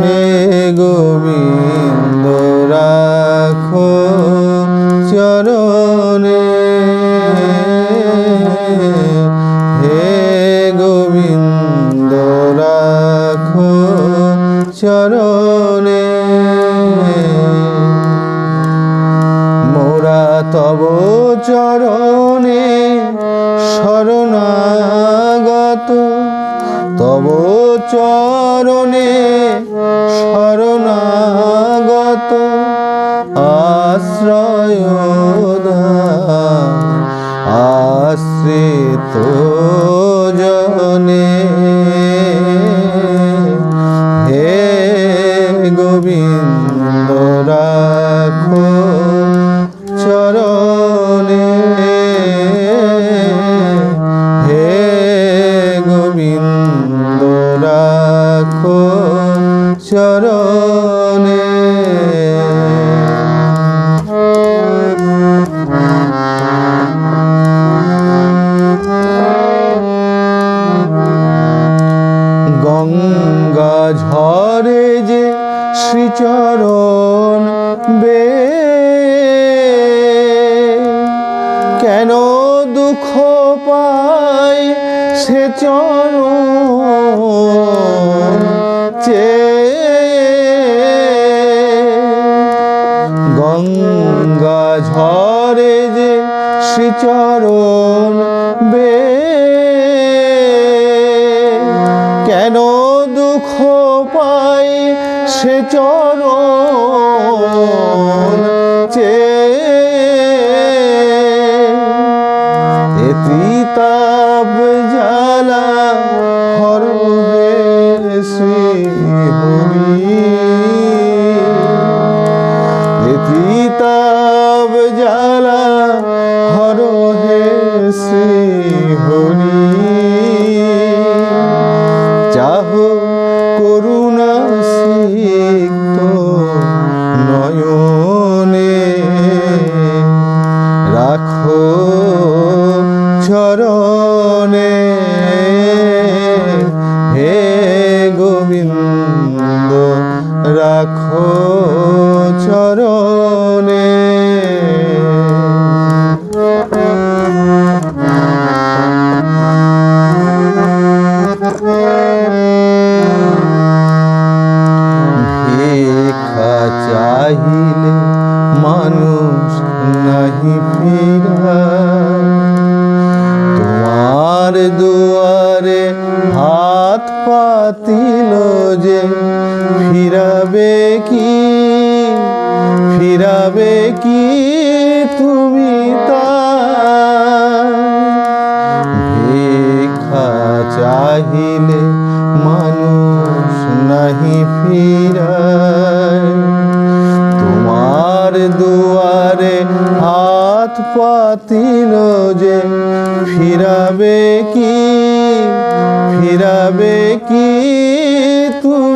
হে গোবিন্দ রাখো চরণে। হে গোবিন্দ রাখো চরণে। মোরা তব তব চরণে শরণাগত আশ্রয় আশ্রিত রাখো চরণে। গঙ্গা ঝরে যে শ্রীচরণ বে কেন দুঃখ পাই সে চরণ শ্রীচরণ বে। কেন দুঃখ পাই সে চরণ চে তাপ জ্বালা হরবে শ্রী হরি হে শ্রী পাতিল যে ফিরাবে কি? ফিরাবে কি তুমি তা চাহিলে মানুষ নাহি ফিরায়। তোমার দুয়ারে হাত পাতিল যে ফিরাবে কি? ফিরাবে কি তুমি?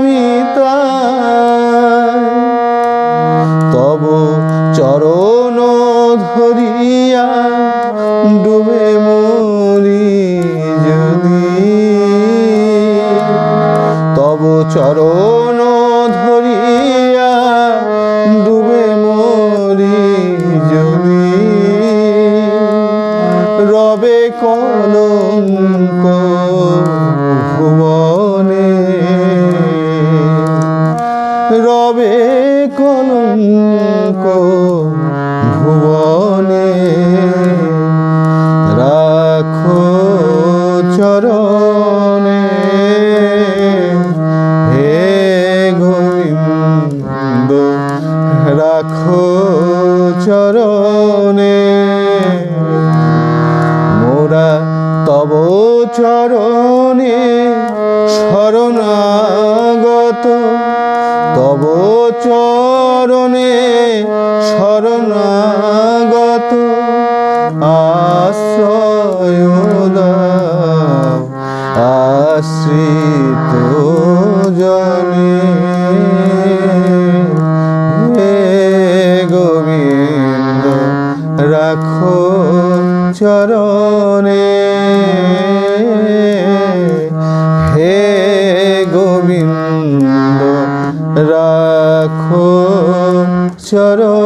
চরণে। মোরা তব চরণে শরণাগত। তব চরণে শরণাগত। রাখো চরণ